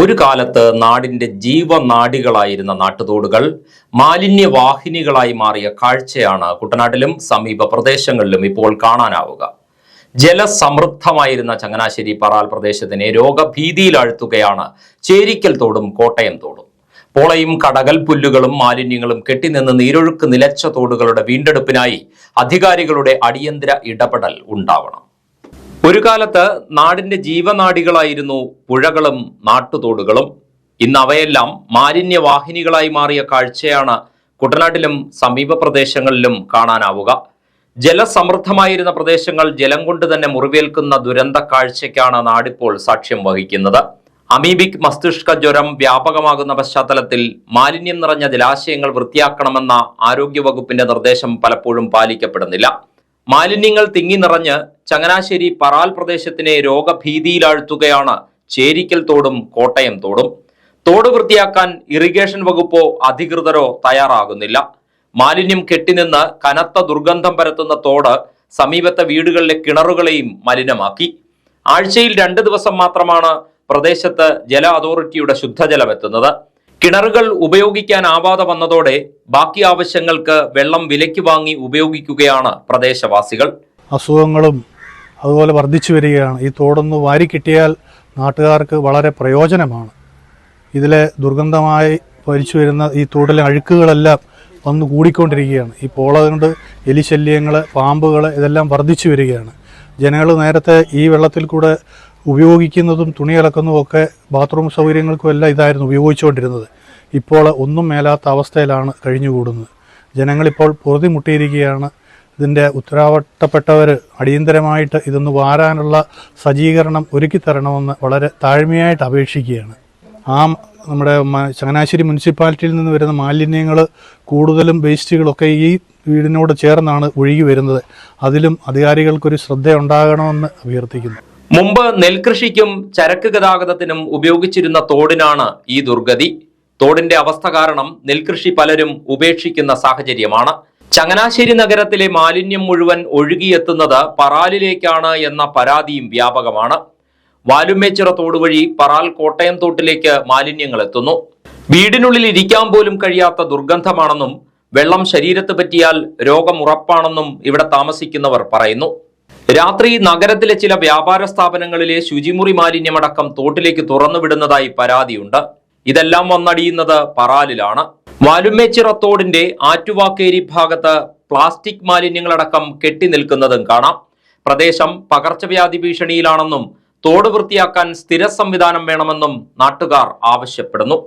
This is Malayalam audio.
ഒരു കാലത്ത് നാടിന്റെ ജീവനാടികളായിരുന്ന നാട്ടുതോടുകൾ മാലിന്യവാഹിനികളായി മാറിയ കാഴ്ചയാണ് കുട്ടനാട്ടിലും സമീപ പ്രദേശങ്ങളിലും ഇപ്പോൾ കാണാനാവുക. ജലസമൃദ്ധമായിരുന്ന ചങ്ങനാശ്ശേരി പറാൽ പ്രദേശത്തിനെ രോഗഭീതിയിലാഴ്ത്തുകയാണ് ചേരിക്കൽ തോടും കോട്ടയം തോടും. പോളയും കടകൽ പുല്ലുകളും മാലിന്യങ്ങളും കെട്ടിനിന്ന് നീരൊഴുക്ക് നിലച്ച തോടുകളുടെ വീണ്ടെടുപ്പിനായി അധികാരികളുടെ അടിയന്തര ഇടപെടൽ ഉണ്ടാവണം. ഒരു കാലത്ത് നാടിന്റെ ജീവനാടികളായിരുന്നു പുഴകളും നാട്ടുതോടുകളും. ഇന്ന് അവയെല്ലാം മാലിന്യവാഹിനികളായി മാറിയ കാഴ്ചയാണ് കുട്ടനാട്ടിലും സമീപ പ്രദേശങ്ങളിലും കാണാനാവുക. ജലസമൃദ്ധമായിരുന്ന പ്രദേശങ്ങൾ ജലം കൊണ്ട് തന്നെ മുറിവേൽക്കുന്ന ദുരന്ത കാഴ്ചയ്ക്കാണ് നാടിപ്പോൾ സാക്ഷ്യം വഹിക്കുന്നത്. അമീബിക് മസ്തിഷ്ക ജ്വരം വ്യാപകമാകുന്ന പശ്ചാത്തലത്തിൽ മാലിന്യം നിറഞ്ഞ ജലാശയങ്ങൾ വൃത്തിയാക്കണമെന്ന ആരോഗ്യവകുപ്പിന്റെ നിർദ്ദേശം പലപ്പോഴും പാലിക്കപ്പെടുന്നില്ല. മാലിന്യങ്ങൾ തിങ്ങി നിറഞ്ഞ് ചങ്ങനാശ്ശേരി പറാൽ പ്രദേശത്തിനെ രോഗഭീതിയിലാഴ്ത്തുകയാണ് ചേരിക്കൽ തോടും കോട്ടയം തോടും. തോട് വൃത്തിയാക്കാൻ ഇറിഗേഷൻ വകുപ്പോ അധികൃതരോ തയ്യാറാകുന്നില്ല. മാലിന്യം കെട്ടിനിന്ന് കനത്ത ദുർഗന്ധം പരത്തുന്ന തോട് സമീപത്തെ വീടുകളിലെ കിണറുകളെയും മലിനമാക്കി. ആഴ്ചയിൽ രണ്ട് ദിവസം മാത്രമാണ് പ്രദേശത്ത് ജല അതോറിറ്റിയുടെ ശുദ്ധജലം എത്തുന്നത്. കിണറുകൾ ഉപയോഗിക്കാനാവാതെ വന്നതോടെ ബാക്കി ആവശ്യങ്ങൾക്ക് വെള്ളം വിലയ്ക്ക് വാങ്ങി ഉപയോഗിക്കുകയാണ് പ്രദേശവാസികൾ. അസുഖങ്ങളും അതുപോലെ വർദ്ധിച്ചു വരികയാണ്. ഈ തോടൊന്ന് വാരി കിട്ടിയാൽ നാട്ടുകാർക്ക് വളരെ പ്രയോജനമാണ്. ഇതിലെ ദുർഗന്ധമായി ഭരിച്ചു വരുന്ന ഈ തോടിലെ അഴുക്കുകളെല്ലാം വന്ന് കൂടിക്കൊണ്ടിരിക്കുകയാണ്. ഈ പോള കൊണ്ട് എലിശല്യങ്ങൾ പാമ്പുകൾ ഇതെല്ലാം വർദ്ധിച്ചു വരികയാണ്. ജനങ്ങൾ നേരത്തെ ഈ വെള്ളത്തിൽ കൂടെ ഉപയോഗിക്കുന്നതും തുണി അലക്കുന്നതും ഒക്കെ ബാത്റൂം സൗകര്യങ്ങൾക്കും എല്ലാം ഇതായിരുന്നു ഉപയോഗിച്ചുകൊണ്ടിരുന്നത്. ഇപ്പോൾ ഒന്നും മേലാത്ത അവസ്ഥയിലാണ് കഴിഞ്ഞുകൂടുന്നത്. ജനങ്ങളിപ്പോൾ പൊറുതി മുട്ടിയിരിക്കുകയാണ് ഇതിന്റെ ഉത്തരവാദിത്തപ്പെട്ടവർ അടിയന്തരമായിട്ട് ഇതൊന്ന് വാരാനുള്ള സജ്ജീകരണം ഒരുക്കി തരണമെന്ന് വളരെ താഴ്മയായിട്ട് അപേക്ഷിക്കുകയാണ്. ആ നമ്മുടെ ചങ്ങനാശ്ശേരി മുനിസിപ്പാലിറ്റിയിൽ നിന്ന് വരുന്ന മാലിന്യങ്ങൾ കൂടുതലും വേസ്റ്റുകളൊക്കെ ഈ വീടിനോട് ചേർന്നാണ് ഒഴുകി വരുന്നത്. അതിലും അധികാരികൾക്കൊരു ശ്രദ്ധ ഉണ്ടാകണമെന്ന് അഭ്യർത്ഥിക്കുന്നു. മുമ്പ് നെൽകൃഷിക്കും ചരക്ക് ഗതാഗതത്തിനും ഉപയോഗിച്ചിരുന്ന തോടിനാണ് ഈ ദുർഗതി. തോടിന്റെ അവസ്ഥ കാരണം നെൽകൃഷി പലരും ഉപേക്ഷിക്കുന്ന സാഹചര്യമാണ്. ചങ്ങനാശ്ശേരി നഗരത്തിലെ മാലിന്യം മുഴുവൻ ഒഴുകിയെത്തുന്നത് പറാലിലേക്കാണ് എന്ന പരാതിയും വ്യാപകമാണ്. വാലുമേച്ചിറ തോട് വഴി പറാൽ കോട്ടയം തോട്ടിലേക്ക് മാലിന്യങ്ങൾ എത്തുന്നു. വീടിനുള്ളിൽ ഇരിക്കാൻ പോലും കഴിയാത്ത ദുർഗന്ധമാണെന്നും വെള്ളം ശരീരത്ത് പറ്റിയാൽ രോഗം ഉറപ്പാണെന്നും ഇവിടെ താമസിക്കുന്നവർ പറയുന്നു. രാത്രി നഗരത്തിലെ ചില വ്യാപാര സ്ഥാപനങ്ങളിലെ ശുചിമുറി മാലിന്യമടക്കം തോട്ടിലേക്ക് തുറന്നുവിടുന്നതായി പരാതിയുണ്ട്. ഇതെല്ലാം വന്നടിയുന്നത് പറാലിലാണ്. വാലുമേച്ചിറ തോടിന്റെ ആറ്റുവാക്കേരി ഭാഗത്ത് പ്ലാസ്റ്റിക് മാലിന്യങ്ങളടക്കം കെട്ടി നിൽക്കുന്നതും കാണാം. പ്രദേശം പകർച്ചവ്യാധി ഭീഷണിയിലാണെന്നും തോട് വൃത്തിയാക്കാൻ സ്ഥിര സംവിധാനം വേണമെന്നും നാട്ടുകാർ ആവശ്യപ്പെടുന്നു.